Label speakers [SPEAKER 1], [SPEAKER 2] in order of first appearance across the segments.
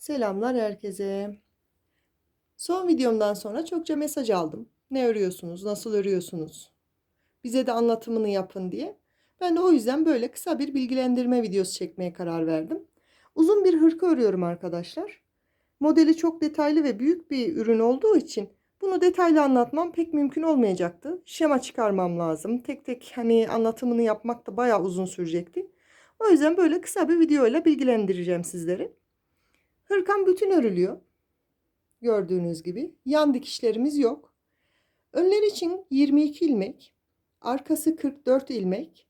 [SPEAKER 1] Selamlar herkese. Son videomdan sonra çokça mesaj aldım. Ne örüyorsunuz, nasıl örüyorsunuz? Bize de anlatımını yapın diye. Ben de o yüzden böyle kısa bir bilgilendirme videosu çekmeye karar verdim. Uzun bir hırka örüyorum arkadaşlar. Modeli çok detaylı ve büyük bir ürün olduğu için bunu detaylı anlatmam pek mümkün olmayacaktı. Şema çıkarmam lazım. Tek tek hani anlatımını yapmak da bayağı uzun sürecekti. O yüzden böyle kısa bir videoyla bilgilendireceğim sizleri. Hırkam bütün örülüyor. Gördüğünüz gibi. Yan dikişlerimiz yok. Önler için 22 ilmek. Arkası 44 ilmek.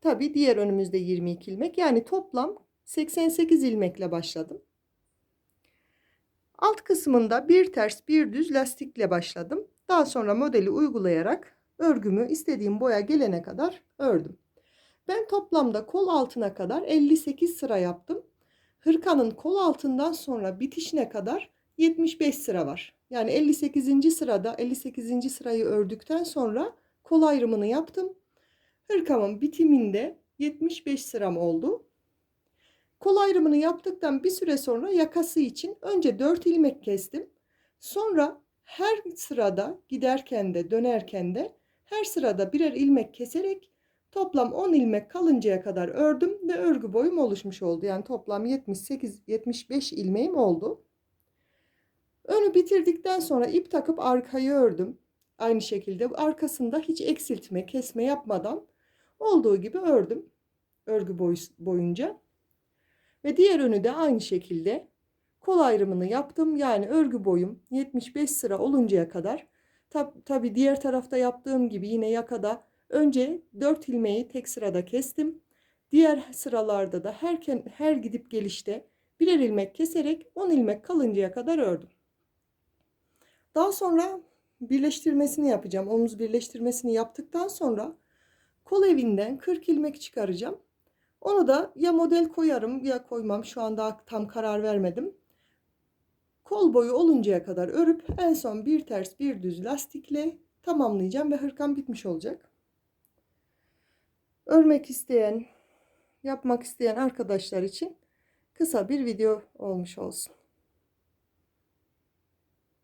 [SPEAKER 1] Tabi diğer önümüzde 22 ilmek. Yani toplam 88 ilmekle başladım. Alt kısmında bir ters bir düz lastikle başladım. Daha sonra modeli uygulayarak örgümü istediğim boya gelene kadar ördüm. Ben toplamda kol altına kadar 58 sıra yaptım. Hırkanın kol altından sonra bitişine kadar 75 sıra var. Yani 58. sırada 58. sırayı ördükten sonra kol ayrımını yaptım. Hırkamın bitiminde 75 sıram oldu. Kol ayrımını yaptıktan bir süre sonra yakası için önce 4 ilmek kestim. Sonra her sırada giderken de dönerken de her sırada birer ilmek keserek toplam 10 ilmek kalıncaya kadar ördüm ve örgü boyum oluşmuş oldu. Yani toplam 78 75 ilmeğim oldu. Önü bitirdikten sonra ip takıp arkayı ördüm. Aynı şekilde arkasında hiç eksiltme, kesme yapmadan olduğu gibi ördüm. Örgü boy, boyunca. Ve diğer önü de aynı şekilde kol ayrımını yaptım. Yani örgü boyum 75 sıra oluncaya kadar. Tab tabi diğer tarafta yaptığım gibi yine yakada önce 4 ilmeği tek sırada kestim. Diğer sıralarda da her, her gidip gelişte birer ilmek keserek 10 ilmek kalıncaya kadar ördüm. Daha sonra birleştirmesini yapacağım. Omuz birleştirmesini yaptıktan sonra kol evinden 40 ilmek çıkaracağım. Onu da ya model koyarım ya koymam. Şu anda tam karar vermedim. Kol boyu oluncaya kadar örüp en son bir ters bir düz lastikle tamamlayacağım ve hırkam bitmiş olacak. Örmek isteyen, yapmak isteyen arkadaşlar için kısa bir video olmuş olsun.